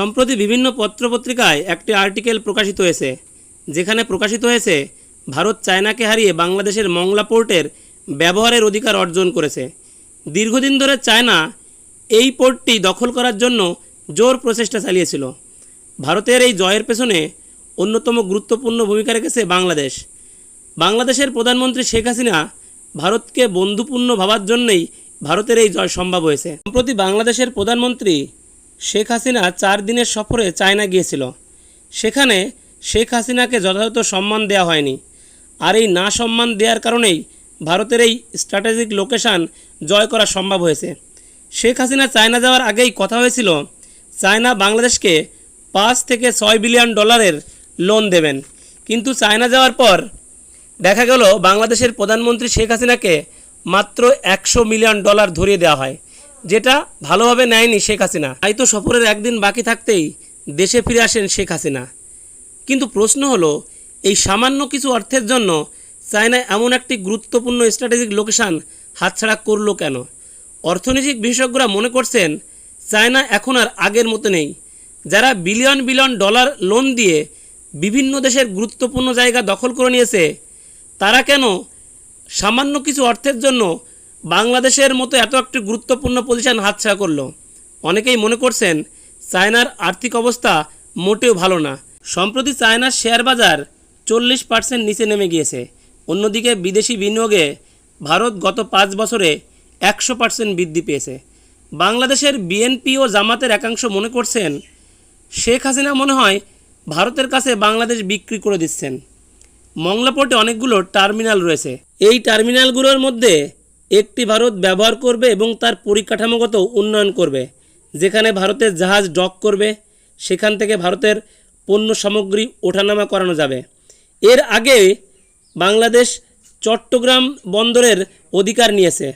সম্প্রতি বিভিন্ন পত্রপত্রিকায় একটি আর্টিকেল প্রকাশিত হয়েছে, যেখানে প্রকাশিত হয়েছে, ভারত চায়নাকে হারিয়ে বাংলাদেশের মংলা পোর্টের ব্যবহারের অধিকার অর্জন করেছে। দীর্ঘদিন ধরে চায়না এই পোর্টটি দখল করার জন্য জোর প্রচেষ্টা চালিয়েছিল। ভারতের এই জয়ের পেছনে অন্যতম গুরুত্বপূর্ণ ভূমিকা রেখেছে বাংলাদেশ। বাংলাদেশের প্রধানমন্ত্রী শেখ হাসিনা ভারতকে বন্ধুপূর্ণ ভাবার জন্যই ভারতের এই জয় সম্ভব হয়েছে। সম্প্রতি বাংলাদেশের প্রধানমন্ত্রী শেখ হাসিনা চার দিনের সফরে চায়না গিয়েছিল। সেখানে শেখ হাসিনাকে যথাযথ সম্মান দেওয়া হয়নি। আর এই না সম্মান দেওয়ার কারণেই ভারতের এই স্ট্র্যাটেজিক লোকেশান জয় করা সম্ভব হয়েছে। শেখ হাসিনা চায়না যাওয়ার আগেই কথা হয়েছিল, চায়না বাংলাদেশকে পাঁচ থেকে ছয় বিলিয়ন ডলারের লোন দেবেন। কিন্তু চায়না যাওয়ার পর দেখা গেল বাংলাদেশের প্রধানমন্ত্রী শেখ হাসিনাকে মাত্র একশো মিলিয়ন ডলার ধরিয়ে দেওয়া হয়। যেটা ভালোভাবে নেয়নি শেখ হাসিনা। তাই তো সফরের একদিন বাকি থাকতেই দেশে ফিরে আসেন শেখ হাসিনা। কিন্তু প্রশ্ন হলো, এই সামান্য কিছু অর্থের জন্য চায়না এমন একটি গুরুত্বপূর্ণ স্ট্র্যাটেজিক লোকেশান হাতছাড়া করল কেন? অর্থনৈতিক বিশেষজ্ঞরা মনে করছেন, চায়না এখন আর আগের মতো নেই। যারা বিলিয়ন বিলিয়ন ডলার লোন দিয়ে বিভিন্ন দেশের গুরুত্বপূর্ণ জায়গা দখল করে নিয়েছে, তারা কেন সামান্য কিছু অর্থের জন্য বাংলাদেশের মতো এত একটি গুরুত্বপূর্ণ পজিশন হাতছাড়া করল। অনেকেই মনে করছেন, চায়নার আর্থিক অবস্থা মোটেও ভালো না। সম্প্রতি চায়নার শেয়ার বাজার চল্লিশ পার্সেন্ট নিচে নেমে গিয়েছে। অন্যদিকে বিদেশি বিনিয়োগে ভারত গত পাঁচ বছরে একশো পার্সেন্ট বৃদ্ধি পেয়েছে। বাংলাদেশের বিএনপি ও জামাতের একাংশ মনে করছেন, শেখ হাসিনা মনে হয় ভারতের কাছে বাংলাদেশ বিক্রি করে দিচ্ছেন। মংলা পোর্টে অনেকগুলো টার্মিনাল রয়েছে। এই টার্মিনালগুলোর মধ্যে একটি ভারত ব্যবহার করবে এবং তার পরিকাঠামোগত উন্নয়ন করবে। যেখানে ভারতের জাহাজ ডক করবে, সেখান থেকে ভারতের পণ্য সামগ্রী ওঠানামা করানো যাবে। এর আগে বাংলাদেশ চট্টগ্রাম বন্দরের অধিকার নিয়েছে।